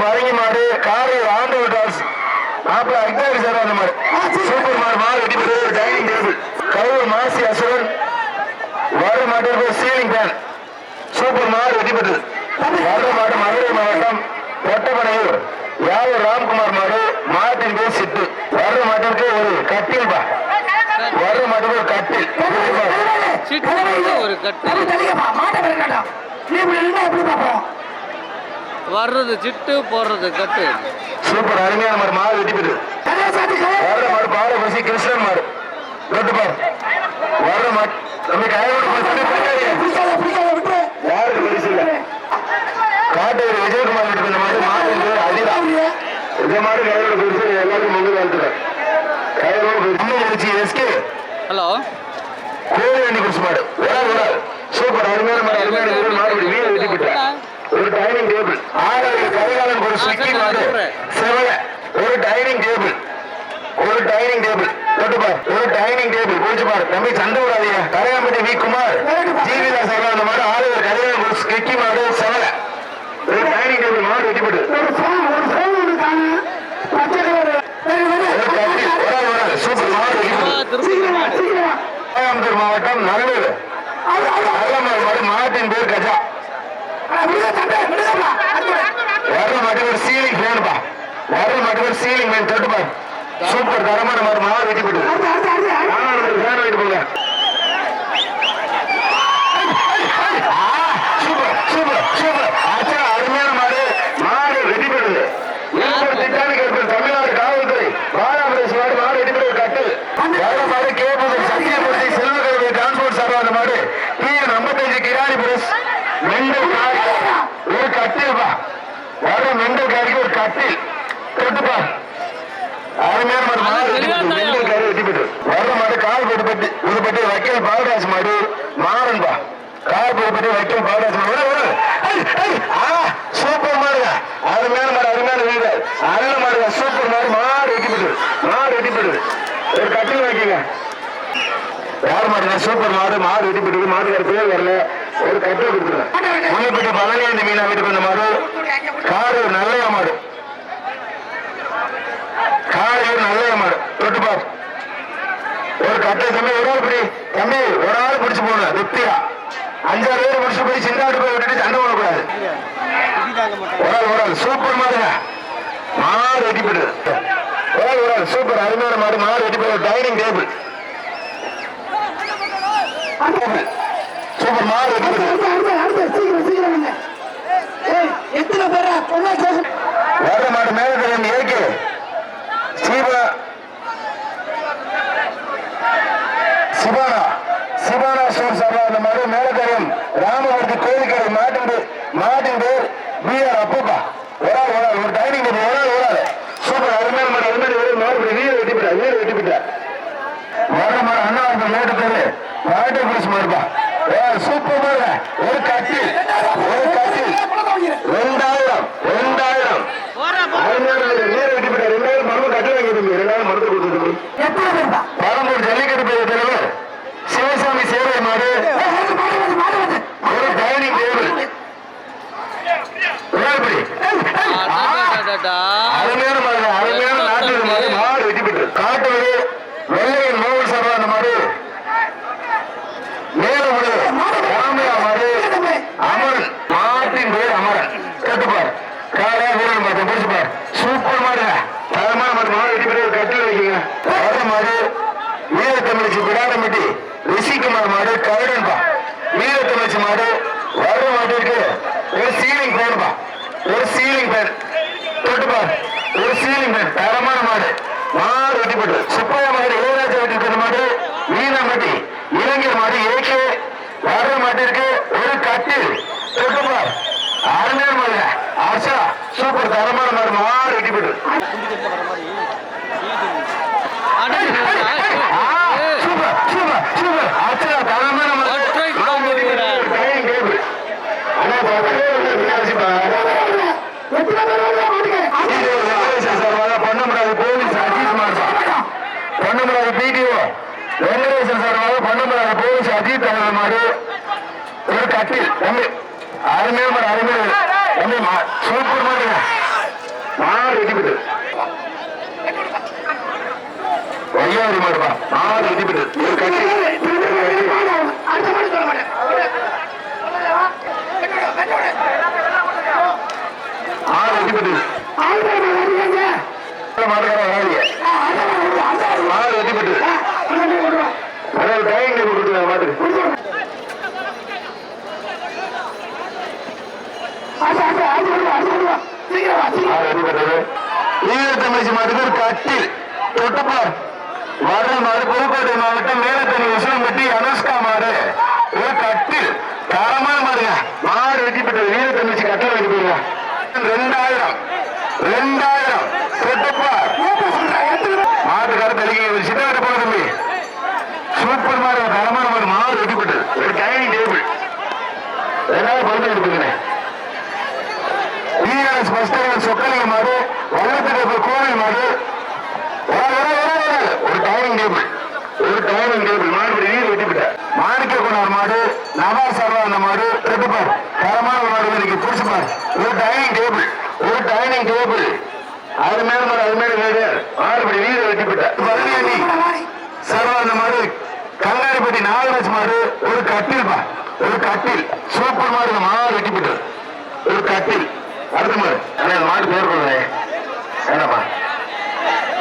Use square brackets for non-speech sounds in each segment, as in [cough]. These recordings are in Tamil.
பழங்கி மாடு காரை ஆண்டு டாஸ் மாப்பிள்ள அக்தாரி சார் அந்த மாடு சூப்பர் மாடு மாடு வெட்டி பெற்றது ஒரு டைனிங் டேபிள் கரூர் மாசி அசுரன் வர மாட்டிற்கு சீலிங் ஃபேன் சூப்பர் மாடு வெட்டி பெற்றது வர மாடு மதுரை மாவட்டம் ஒட்டப்பனையூர் யாவூர் ராம்குமார் மாடு? மாட்டின் பேர் சிட்டு. வர்ற மாட்டிற்கு ஒரு கட்டில் பா. வர்ற மாட்டுக்கு ஒரு கட்டில். ஒரு கட்டு தள்ளி தள்ளிக்கப்பா மாட்டை பார்ப்போம் வர்றது சிட்டு போடுறது கட்டு. சூப்பர் அருமையான மாடு மாடு வெட்டி வர்ற மாடு பாலபசி கிருஷ்ணன் மாடு. தொட்டு பாரு. வர்ற மாடு நம்ம கையோட யாருக்கு பரிசு இல்ல? காட்டூர் விஜயகுமார் வீட்டுக்கு இந்த மாதிரி மாடு பேர் அதிரா இந்த மாதிரி கையோட பரிசு எல்லாருக்கும் கையோட பரிசு எஸ்கே ஹலோ கோழி வண்டி குடிச்சு மாடு ஒரு ஆள் ஒரு ஆள் சூப்பர் அருமையான மாடு அருமையான வீரர் மாடு வீர வெட்டி பெற்றார் ஒரு டைனிங் டேபிள் ஆறாவது மாடு செவல ஒரு டைனிங் டேபிள் ஒரு டைனிங் டேபிள் தொட்டு பார். ஒரு டைனிங் டேபிள் குடிச்சு பார். தம்பி சண்டை விடாதீங்க. கரையாம்பட்டி வி. குமார். ஜீவிதா சார் அந்த மாதிரி கரிகாலன் ஒரு சுக்கி மாடு செவல. ஒரு டைனிங் டேபிள் மாடு வெட்டி பெற்று ஒரு ஃபோன் ஒரு ஃபோன் ஒன்று தாங்க பச்சை கலர் சரி. விடு ஒரு கட்டி ஒரு ஆள் ஒரு ஆள் சூப்பர் மாடு வெட்டி பெற்று திருப்பதி சீக்கிரம் வா, சீக்கிரம் வா. கோயம்புத்தூர் மாவட்டம் நல்லூர். மாடு மாட்டின் பேர் கஜா அட, விடுங்க தம்பி, விடுங்கப்பா. அடுத்து. வர்ற ஒரு சீலிங் ஃபேனுப்பா வர்ற ஒரு சீலிங் ஃபேன் தொட்டுப்பா சூப்பர் தரமான மாடு மாடு வெட்டி போட்டு போங்க சூப்பர் சூப்பர் சூப்பர் ஆச்சா அருமையான மாடு மாடு வெட்டி போடுது இருப்பர் திட்டானி கேட்பது தமிழ்நாடு காவல்துறை பாலாபுரேஷ் மாடு மாடு வெட்டி போடுது கட்டு வர்ற மாடு கேட்பது சத்தியமூர்த்தி செல்வகருடைய டிரான்ஸ்போர்ட் சார்பாக அந்த மாடு பிஎன் ஐம்பத்தஞ்சு கிராணி பிரஸ் மெண்டல் கார் ஒரு கட்டில்பா வர மெண்டல் காரிக்கு ஒரு அருமையான மாடு காரி வெட்டி போட்டு வர்ற மாடு கால் போட்டுப்பட்டு புதுப்பட்டு வைக்கல் பாலராஜ் மாடு. மாறன்பா. கால் போட்டுப்பட்டு வைக்கல் பாலராஜ் மாடு. சூப்பர் மாடுங்க. அருமையான மாடு அருமையான வீடு. நல்ல மாடுங்க. சூப்பர் மாடு. மாடு வெட்டி போட்டு மாடு வெட்டி போட்டு ஒரு கட்டில் வைக்கங்க. யார் மாடுங்க? சூப்பர் மாடு. மாடு வெட்டி போட்டு மாட்டுக்கார பேர் வரல. ஒரு கட்டில் கொடுத்துருங்க. முன்னப்பட்டு பழனியாண்டி மீனா வீட்டுக்கு வந்த மாடு. காடு நல்ல மாடு. காலையூர் நல்ல மாடு தொட்டு பார். ஒரு கட்டை தம்பி ஒரு ஆள் பிடி. தம்பி ஒரு ஆள் பிடிச்சு போகணும் திருப்தியா? அஞ்சாறு பேர் பிடிச்சு போய் சின்ன ஆட்டு போய் விட்டுட்டு சண்டை போடக்கூடாது. ஒரு ஆள் ஒரு ஆள். சூப்பர் மாடுங்க. மாடு வெட்டி போயிடுது ஒரு ஆள் ஒரு ஆள். சூப்பர். அருமையான மாடு. மாடு வெட்டி போய் டைனிங் டேபிள். சூப்பர் மாடு. சீக்கிரம், சீக்கிரம் எத்தனை பேரா? பொண்ணா வர்ற மாடு மேல ஏகே சீபா சிவானா சிவானா ஸ்டோர் சார்பா அந்த மாடு மேலக்கரையும் ராமமூர்த்தி கோயிலுக்கரை மாட்டின் மாட்டின் பேர் பி ஆர் அப்பப்பா. ஒரு ஆள் ஒரு ஆள் ஒரு டைனிங் டேபிள் ஒரு ஆள் ஒரு ஆள். சூப்பர் அருமையான மாடு அருமையான ஒரு மாடு வீர வெட்டி விட்டா வீர வெட்டி விட்டா வர்ற மாடு அண்ணா அந்த மேட்டு பேரு மாட்டு பிடிச்சு மாடுப்பா சூப்பர் மாடு ஒரு கட்டில் ஒரு கட்டில் ரெண்டாயிரம். ரெண்டாயிரம் வீடு. வீர கட்டி தம்பி ரெண்டாயிரம் மரத்தை கொடுத்து எத்தனை பேருப்பா பரம்பூர் ஜல்லிக்கட்டு பைய தலைவர் சிவசாமி சேவை மாடு. வந்து. ஒரு டைனிங் டேபிள். அருமையான மாடு அருமையான நாட்டு மாடு மாடு வெட்டி பெற்று காட்டூர் வெள்ளையன் மோகன் சார்பா அந்த மாடு. மேலமுடு ராமையா மாடு அமரன். மாட்டின் பேர் அமரன். கட்டுப்பார். காலையா வீரன் மாட்டேன் பிடிச்சுப்பார் சூப்பர் மாடு தரமான மாடு மாடு வெட்டி பெற்று கட்டில் மாடு. வீர தமிழ்ச்சி விடாரம்பட்டி ரிஷிகுமார் மாடு கருடன்பா. வீர தமிழ்ச்சி மாடு வர மாட்டிற்கு ஒரு சீலிங் ஃபேன்பா ஒரு சீலிங் ஃபேன் தொட்டுப்பார் ஒரு சீலிங் ஃபேன் தரமான மாடு. மாடு வெட்டிப்பட்டு சுப்பையா மாடு இளையராஜா வெட்டி மாடு மீனாம்பட்டி. இளைஞர் மாடு ஏகே. வர மாட்டிற்கு ஒரு கட்டில் தொட்டுப்பார் அருமையான மாடு ஆஷா சூப்பர். தரமான மாடு. மாடு வெட்டிப்பட்டு வெங்கடேசன் சார்பாக பொன்னமராவதி போலீஸ் அஜித் மார்பா அவர்கள் மாடு ஒரு கட்டில் தம்பி அருமையான அருமையான தம்பி மா- சூப்பர் மாடுங்க மாடு வெட்டிவிட்டு வையாரி மாடுப்பா மாடு வெட்டிவிட்டு ஒரு கட்டி அடுத்த மாதிரி ஆறு மாட்டேன் மாடு டேபிள் கொடுத்துருங்க மாட்டுக்கு மாடு வெட்டிவிட்டது ஈழத்தமிழ்ச்சி மாட்டுக்கு ஒரு கட்டில். வர்ற புதுக்கோட்டை மாவட்டம் மேலத்தனி உசிலம்பட்டி அனுஷ்கா மாடு. ஒரு கட்டில். தரமான மாடுங்க. மாடு வெட்டிப்பட்டது ஈழத்தமிழ்ச்சி கட்டில் வெட்டி போயிருங்க. ரெண்டாயிரம். ரெண்டாயிரம். தொட்டுப்பார். மாட்டுக்கார தெளிக்க ஒரு சின்ன கட்ட போக தம்பி. சூப்பர் மாடு தரமான மாடு மாடு வெட்டிப்பட்டது ஒரு டைனிங் டேபிள். ரெண்டாவது பழுத்து எடுத்துக்கிறேன் டிஆர்எஸ் பஸ் ஸ்டாண்ட் சொக்கலிங்க மாடு வல்லத்துக்கு கோவில் மாடு வர, வர, வர, வர. ஒரு டைனிங் டேபிள் ஒரு டைனிங் மாடு நீர் வெட்டிவிட்ட மாணிக்க மாடு நவா சர்வா அந்த மாடு ரெட்டுப்பார் தரமான மாடு இன்னைக்கு பிடிச்சுப்பார் ஒரு டைனிங் டேபிள் ஒரு டைனிங் டேபிள் அது மேல மாடு அது மேல வீடு. மாடுபடி வீடு வெட்டிவிட்ட பழனி சர்வா அந்த மாடு கங்காரிப்பட்டி நாகராஜ் மாடு ஒரு கட்டில் பா. ஒரு கட்டில். சூப்பர் மாடு மாடு வெட்டிவிட்டது ஒரு கட்டில். அடுத்த மாடு. மாடு பேர் சொல்லுங்க என்னப்பா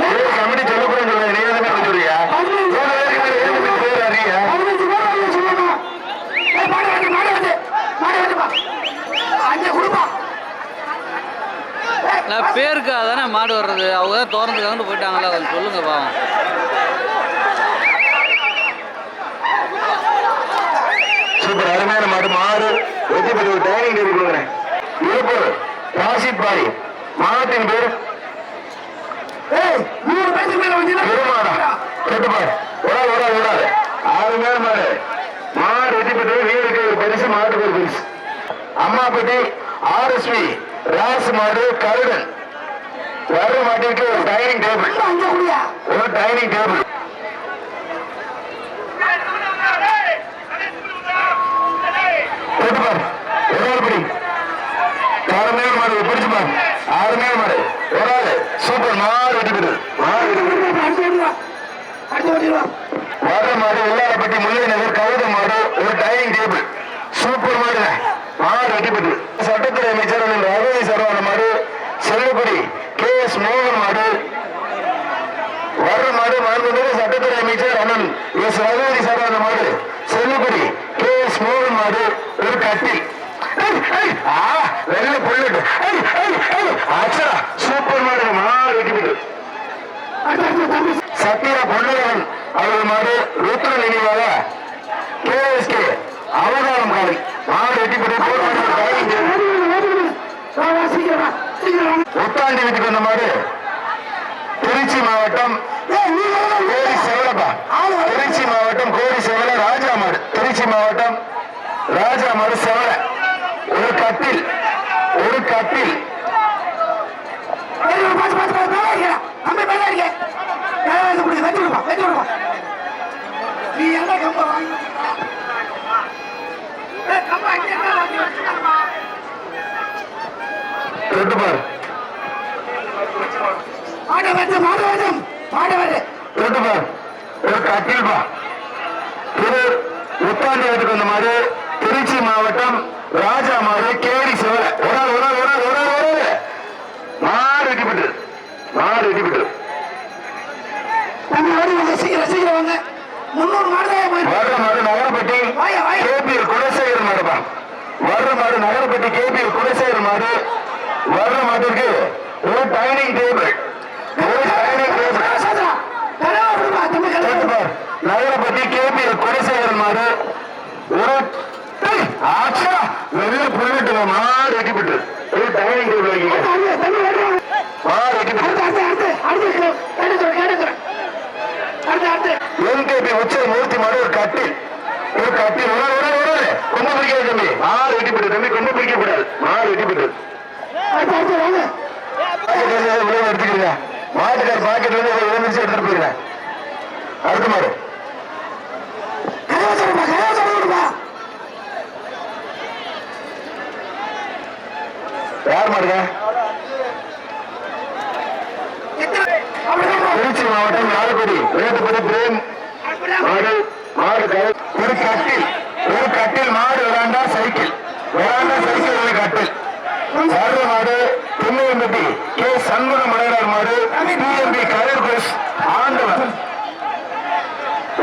ஏய், கமிட்டி சொல்லக்கூடாது சொல்லுங்க நீ எதுவுமே கொஞ்சம் சொல்றியா எவ்வளவு பேருக்கு மேல ஏழு பேருக்கு பேர் அறிய நான் பேருக்காக தானே மாடு வர்றது? அவங்க தான் திறந்துக்காங்கன்னு போயிட்டாங்களா? கொஞ்சம் சொல்லுங்க பாவம். சூப்பர். அருமையான மாடு. மாடு வெற்றி பெற்ற ஒரு டைனிங் டேபிள் கொடுக்குறேன். இருப்பு ராசித் பாய் மாட்டின் பேர் பெருமாடா கேட்டுப்பார் ஒரு ஒரு ஒரு அருமையான மாடு. மாடு வெற்றி பெற்றது வீருக்கு ஒரு பரிசு மாட்டுக்கு ஒரு பரிசு. அம்மாப்பட்டி ஆர்எஸ்வி ராஸ் மாடு கருடன் வர மாட்டிற்கு ஒரு டைனிங் டேபிள் ஒரு டைனிங் டேபிள் அருமையான மாடு? பிடிச்சுப்பார் அருமையான மாடு? ஒரு ஆளு. சூப்பர். மாடு வெட்டி. வர மாடு உள்ளாரப்பட்டி முல்லை நகர் கவுத மாடு. ஒரு டைனிங் டேபிள் சூப்பர் மாடு மாடு வெட்டி பெற்று சட்டத்துறை அமைச்சர் அண்ணன் ரகுவி சரவண மாடு செல்வக்குடி கே எஸ் மோகன் மாடு வர்ற மாடு சட்டத்துறை அமைச்சர் அண்ணன் எஸ் ரகுவதி சரவண மாடு செல்லுக்குடி கே எஸ் மோகன் மாடு ஒரு கட்டில் வெள்ள ஐய், புல்லட் ஐய், அச்சா, சூப்பர் மாடு மாடு வெட்டிவிட்டு சத்திர பொன்னையன் அவர்கள் மாடு ருத்ர நினைவாக கேஎஸ்கே அவதாரம் காலை. மாடு வெட்டிவிட்டு பெற்று உத்தாண்டி வீட்டுக்கு வந்த மாடு திருச்சி மாவட்டம் கோரி செவலப்பா திருச்சி மாவட்டம் கோரி செவல ராஜா மாடு திருச்சி மாவட்டம் ராஜா மாடு செவல. ஒரு கட்டில் ஒரு கட்டில். நீ என்ன கம்ப வாங்கி கம்ப அங்கே வாங்கி வச்சுக்கணுமா மாட வேண்டும் மாட வேண்டும் தொட்டுப்பார் ஒரு கட்டில் பா திரு உத்தாண்டி வீட்டுக்கு வந்த மாடு திருச்சி மாவட்டம் ராஜா கேரி சிவல ஒரு ஆள் ஒரு ஆள் ஒரு ஆள் ஒரு ஆள் ஒரு மாடு வெட்டி பெற்று மாடு வெட்டி பெற்று சீக்கிரம் சீக்கிரம் வாங்க. முன்னூறு மாடு நகரப்பட்டி. கேபிஎல் குலசேகர் மாடுப்பா வர்ற மாடு நகரப்பட்டி கேபிஎல் குலசேகர் மாடு. வர்ற மாட்டிற்கு ஒரு டைனிங் டேபிள் ஒரு டைனிங் டேபிள் சாதா தலைவா விடுமா தம்பி கலந்து கேட்டுப்பார். நகரப்பட்டி கேபிஎல் குலசேகரன் மாடு ஒரு டேய், ஆச்சா வெள்ள புல்லட்டு மாடு வெட்டிப்பட்டு ஒரு டைனிங் டேபிள் வைக்கீங்க தம்பி ஓடுறாங்க மாடு வெட்டிப்பட்டு அடுத்து அடுத்து அடுத்து அடுத்து கேட்டு கேட்டு அடுத்து அடுத்து என்கேபி உச்சை மூர்த்தி மாடு ஒரு கட்டில் ஒரு கட்டில் ஒரு ஒரு ஒரு கொம்பு பிடிக்காது தம்பி. மாடு வெட்டிப்பட்டு தம்பி கொம்பு பிடிக்க கூடாது வாங்க. உள்ள எடுத்துக்கிறீங்க. மாட்டுக்கார் பாக்கெட் வந்து ஒரு நிமிஷம் எடுத்துட்டு போயிருங்க. அடுத்த மாடு யார் மாடுங்க? மாவட்டம் லால்குடி வேட்டுப்படி பிரேம் மாடு மாடு ஒரு கட்டில் ஒரு கட்டில் மாடு விளாண்டா சைக்கிள். விளாண்டா சைக்கிள் ஒரு கட்டில். சாரத மாடு திருநெல்வேலி கே. சண்முக மலையாளர் மாடு பிஎம்பி கரூர் கோஷ் ஆண்டவர்.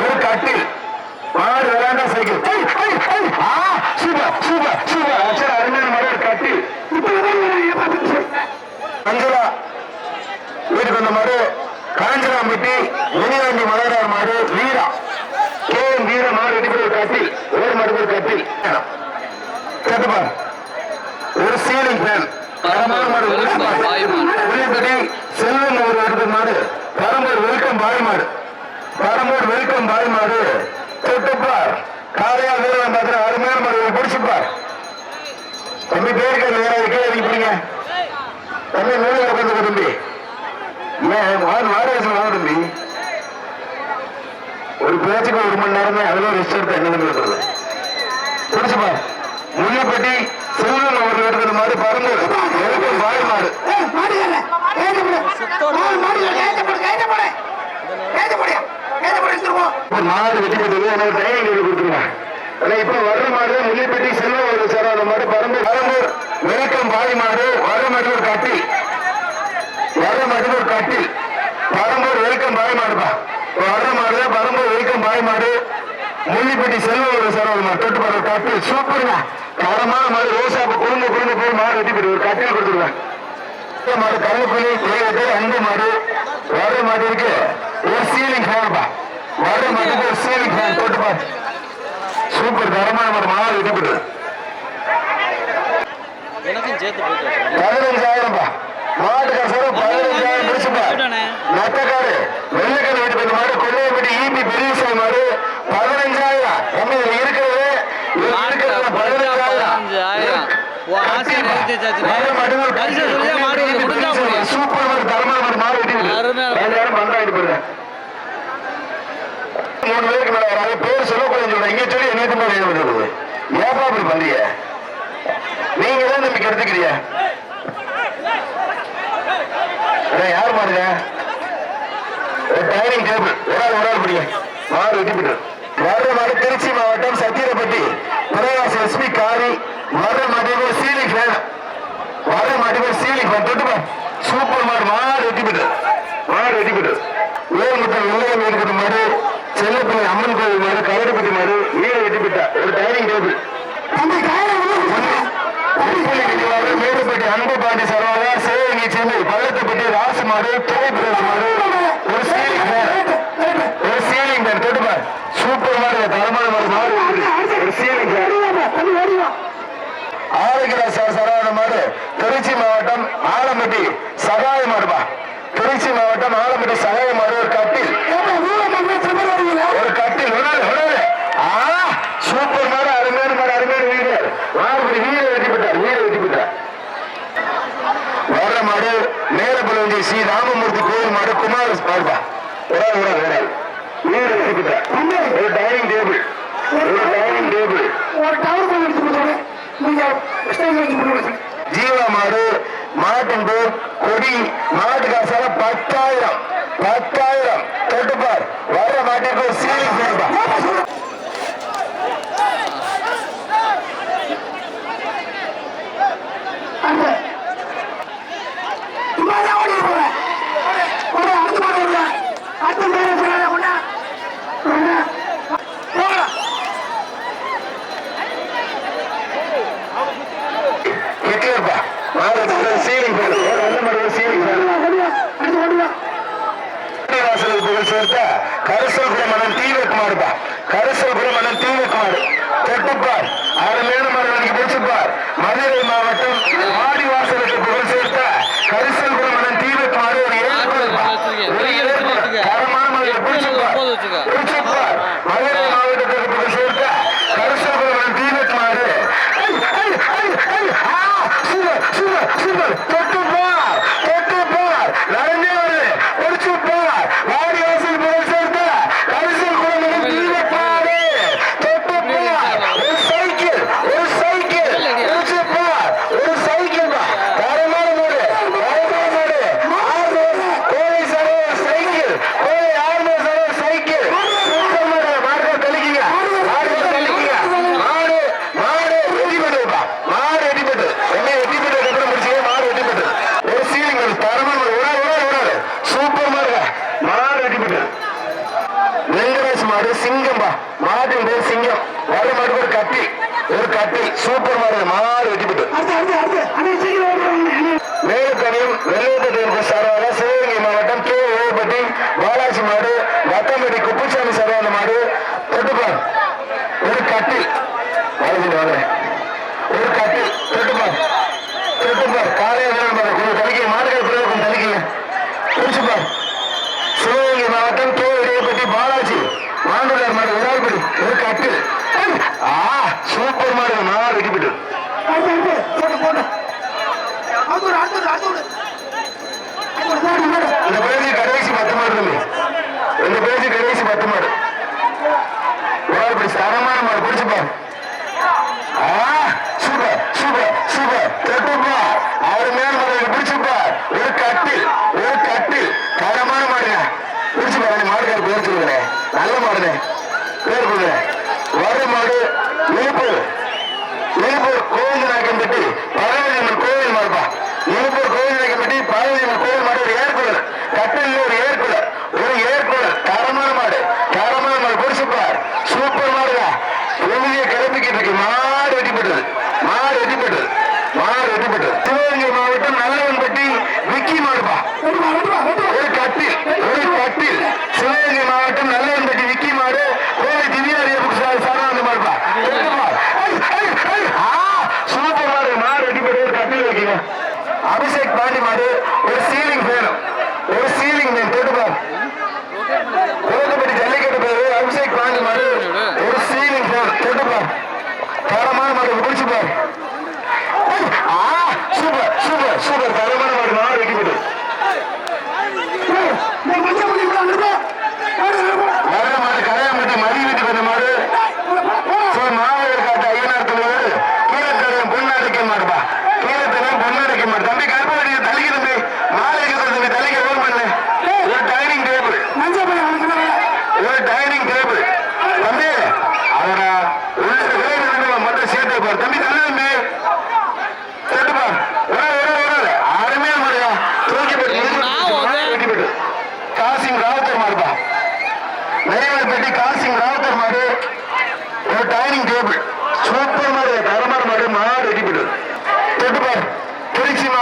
ஒரு கட்டில் மாடு விளாண்டா சைக்கிள். Super super super. அச்சர் அருமையான மாடு ஒரு கட்டில். மஞ்சளா வீட்டுக்கு வந்த மாடு காஞ்சனாம்பட்டி முனியாண்டி மலரார் மாடு வீரா. கே. எம். வீர மாடு இடிப்படி ஒரு கட்டில் ஒரு மாடு ஒரு கட்டில் கேட்டுப்பா ஒரு சீலிங் ஃபேன் தரமான மாடு. உள்ளிப்படி செல்வம் ஒரு எடுத்த மாடு. பரம்பூர் வெல்கம் பாய் மாடு. பரம்பூர் வெல்கம் பாய் மாடு. தொட்டுப்பார் காலையா வீரன் பார்த்து அருமையான மாடு. பிடிச்சுப்பார் தம்பி பேருக்கு வேற கீழே பிடிங்க. தம்பி மேலே உட்காந்து தம்பி. வாடகை வாங்க தம்பி. ஒரு பேச்சுக்கு ஒரு மணி நேரம் அதுல ரெஸ்ட் எடுத்து என்ன பண்ணுறது புடிச்சுப்பா முள்ளிப்பட்டி செல்வன் அவர் எடுக்கிற மாதிரி பரம்பூர் எனக்கு மாடு. மாடு. ஒரு மாடு வெட்டி போட்டு எனக்கு ட்ரைனிங் எழுதி கொடுத்துருங்க. ஆனா இப்ப வர்ற மாடு முள்ளிப்பட்டி செல்வம் ஒரு சார். அந்த மாடு பரம்பூர் பரம்பூர் வெல்கம் பாய் மாடு வர மட்டும் ஒரு கட்டி. வர மட்டும் ஒரு கட்டி. பரம்பூர் வெல்கம் பாய் மாடுப்பா. வர்ற மாடு பரம்பூர் வெல்கம் பாய் மாடு. முள்ளிப்பட்டி செல்வம் ஒரு சார் ஒரு மாடு தொட்டு பாரு கட்டி. சூப்பருங்க தரமான மாடு ரோசா குடும்ப குடும்ப போய் மாடு வெட்டி போட்டு ஒரு கட்டில் கொடுத்துருவேன். மாடு கருப்புலி ஏழு அன்பு மாடு. வர மாடு இருக்கு. ஒரு சீலிங் ஃபேன்ப்பா வர மாட்டுக்கு ஒரு சீலிங் ஃபேன் போட்டுப்பா சூப்பர் தரமான மாடு மாடு இடிப்படுது எனக்கும் சேர்த்து போயிட்டு பதினஞ்சாயிரம்ப்பா மாட்டு கசரு பதினஞ்சாயிரம் பிடிச்சுப்பா போயிட்டானே. நத்தக்காடு வெள்ளைக்காடு வீட்டு போய் மாடு கொள்ளையப்பட்டி ஈபி பெரியசாமி மாடு. பதினஞ்சாயிரம். நம்ம இதுல இருக்கிறது? இருக்கிறது பதினஞ்சாயிரம். பதினஞ்சாயிரம். மாடு ஒரு பரிசு சொல்லியா மாடு வந்து முடிஞ்சா போதும். சூப்பர் மாடு தரமான மாடு மாடு இடிப்படுது அருமையா இருக்கு. ரெண்டாயிரம் மூணு பேருக்கு மேல வராங்க பேர் சொல்லக்கூடாது சொல்றேன். இங்க சொல்லி என்ன மாதிரி எழுதுறது. ஏப்பா அப்படி பண்றிய நீங்க தான் நம்பிக்கை எடுத்துக்கிறிய யார் மாடுங்க டைனிங் டேபிள் ஒரு ஆள் ஒரு ஆள் பிடிங்க. மாறு வெட்டி போட்டு வர்ற மாடு திருச்சி மாவட்டம் சத்தியரப்பட்டி பிரகாஷ் எஸ்பி காரி. வர்ற மாட்டுக்கு சீலிங் ஃபேன் வர்ற மாட்டுக்கு சீலிங் ஃபேன் தொட்டுப்பா. சூப்பர் மாடு. மாடு வெட்டி போட்டு மாடு வெட்டி போட்டு வேலுமுத்தம் வெள்ளையம் இருக்கிற மாதிரி செல்லப்பள்ளி அம்மன் கோவில் மாடு கரடுப்பட்டி மாடு வீடு வெட்டி. போட்டா ஒரு டைனிங் டேபிள். மேடுப்பட்டி அன்பு பாண்டி சரவாதா சேவங்கி சென்னை பள்ளத்துப்பட்டி ராசு மாடு துணைப்பிரஸ் மாடு. ஒரு சீலிங் ஃபேன் ஒரு சீலிங் ஃபேன் தொட்டுப்பார் சூப்பர் மாடு தரமான மாடு மாடு. ஒரு சீலிங் ஃபேன் ஓடிவா. ஆரோக்கிய சரவாத மாடு திருச்சி மாவட்டம் ஆலம்பட்டி சகாய மாடுபா திருச்சி மாவட்டம் ஆலம்பட்டி சகாய மாடு ஒரு கட்டில் ஏப்பா, ஊரை மக்கள் தமிழ் வருவீங்களா? ஒரு கட்டில் விடாது விடாது ஆ சூப்பர் மாடு அருமையான மாடு அருமையான வீரர் மாறுபடி வீரர் வெட்டி பெற்றார் வீரர் வெட்டி பெற்றார் வர்ற மாடு மேலப்பள்ளி ஸ்ரீ ராமமூர்த்தி கோயில் மாட குமார மாடுபா ஒரு டைனிங் டேபிள் ஒரு டைனிங் டேபிள் ஒரு டவர் எடுத்து நீங்க ஸ்டேஜ் வச்சு ஜீவா மாடு மாட்டின் கொடி மாட்டு காசால பத்தாயிரம். பத்தாயிரம். தொட்டுப்பார் வர மாட்டிற்கு சீலிங் போடுப்பா அந்த. சும்மா தான் ஓடிட்டு போறேன். ஓடு, அடுத்த மாடு வருதா? அடுத்த மாடு வருதா? கொண்டா. கொண்டா. போடா. ஹிட்லர்ப்பா மாடு சீலிங் போடு நல்ல மாடு சீலிங் போடு ஓடிவா, அடுத்து ஓடிவா. வாசலுக்கு புகழ் சேர்த்த கரிசல் குடமணன் தீவிர மாடுப்பா கரிசல் குடமணன் தீவிர மாடு தொட்டுப்பார் அருமையான மாடு எனக்கு பிடிச்சுப்பார் மதுரை மாவட்டம் மாடி வாசலுக்கு புகழ் சேர்த்த கரிசல் குடமணன் தீவிர மாடு ஒரு ஏற்படுப்பா ஒரு ஏற்படு தரமான மாடு பிடிச்சுப்பார் பிடிச்சுப்பார் மதுரை மாவட்டத்துக்கு புகழ் சேர்த்த கரிசல் குடமணன் தீவிர மாடு ஐ, ஐ, ஐ, ஐ, ஆ, சூப்பர், சூப்பர், [laughs] சூப்பர். ஒரு கட்டை சூப்பர் மார்க்கெட் மாறு வெற்றி பெற்று மேலக்கணியம் வெள்ளையப்பட்டி சார்பாக சிவகங்கை மாவட்டம் கே. ஓபட்டி பாலாஜி மாடு வத்தம்பட்டி குப்புசாமி சார்பான மாடு தொட்டுப்பான் ஒரு கட்டில். ஒரு கட்டில். தொட்டுப்பான் தொட்டுப்பான் கட்டு மாடு உணவு பிடிச்சி தரமான மாடு பிடிச்சுப்பா சூப்பர் சூப்பர் சூப்பர். கட்டுப்பா. அவர் மேல் ஒரு கட்டில் ஒரு கட்டில் தரமான மாடுங்க. பிடிச்சுப்பா மாடுக்காரர் பேர் சொல்லுங்களேன் நல்ல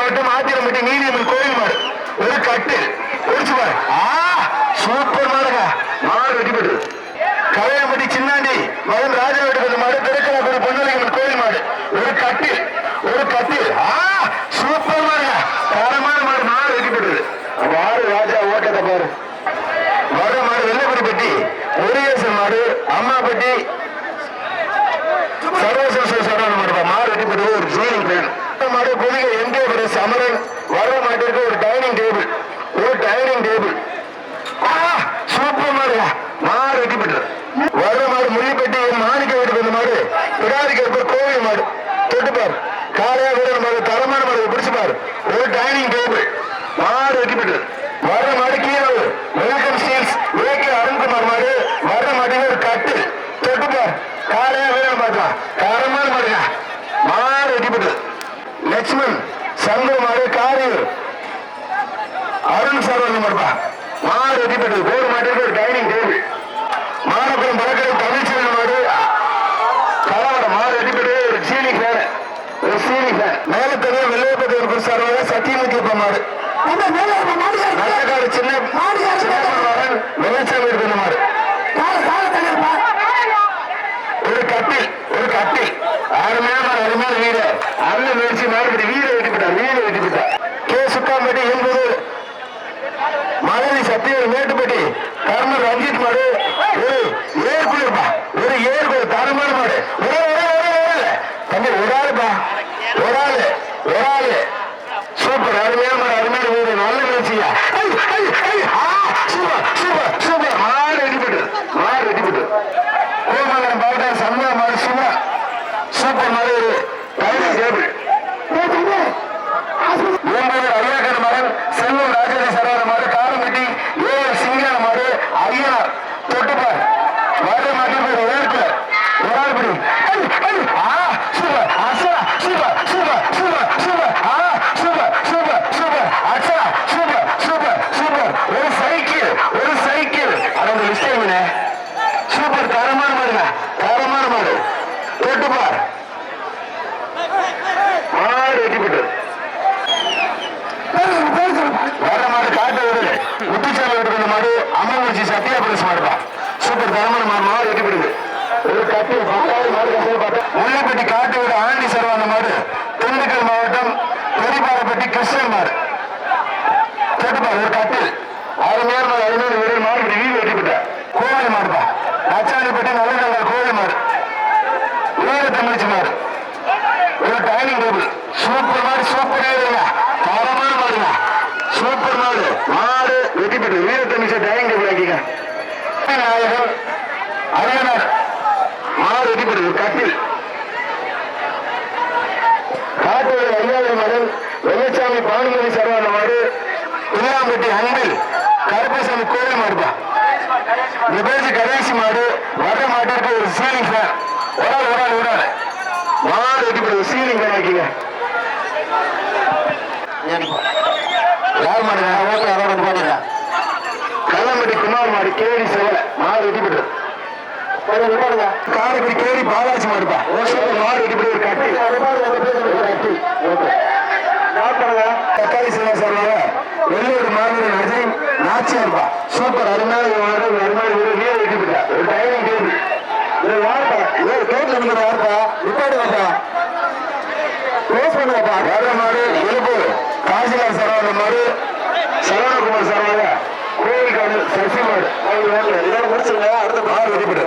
மாவட்டம் நீதி நீதிமன்ற கோயில் மாடு. ஒரு கட்டு. ஒடிச்சு பாரு. சூப்பர் மாடுங்க மாடு வெட்டி போட்டு. கலையம்பட்டி சின்னாண்டி மகன் ராஜா வீட்டு மாடு வீடு விட்டுக்கிட்டார் கே. சுக்காம்பட்டி என்பது மதுரை சத்திய மேட்டுப்பட்டி கர்ணர் ரஞ்சித் மடு. தொட்டுப்பார் யார் மாடு ஓகே அதோட வந்து பாடுங்க கள்ளம்பட்டி குமார் மாடு கேடி சேவலை மாடு வெட்டி பெற்று காரைக்குடி கேடி பாலாஜி மாடுப்பா. மாடு வெட்டி பெற்று ஒரு கட்டி. ஒரு கட்டி தக்காளி வெள்ளூர் மாநில நஜீம் நாச்சியார்பா சூப்பர். அருமையான மாடு அருமையான வீடு வெட்டி ஒரு டைனிங் டேபிள் இது யாருப்பா? இது கேட்ல இருக்கிற யாருப்பா? ரிப்போர்ட் வாப்பா க்ளோஸ் பண்ணுங்கப்பா வேற மாடு எழுப்பூர் சார் சரவண மாடு சரவணகுமார் சரவண கோயில்காடு சசி மாடு இதோட முடிச்சுங்க அடுத்த மாடு வெட்டிவிடு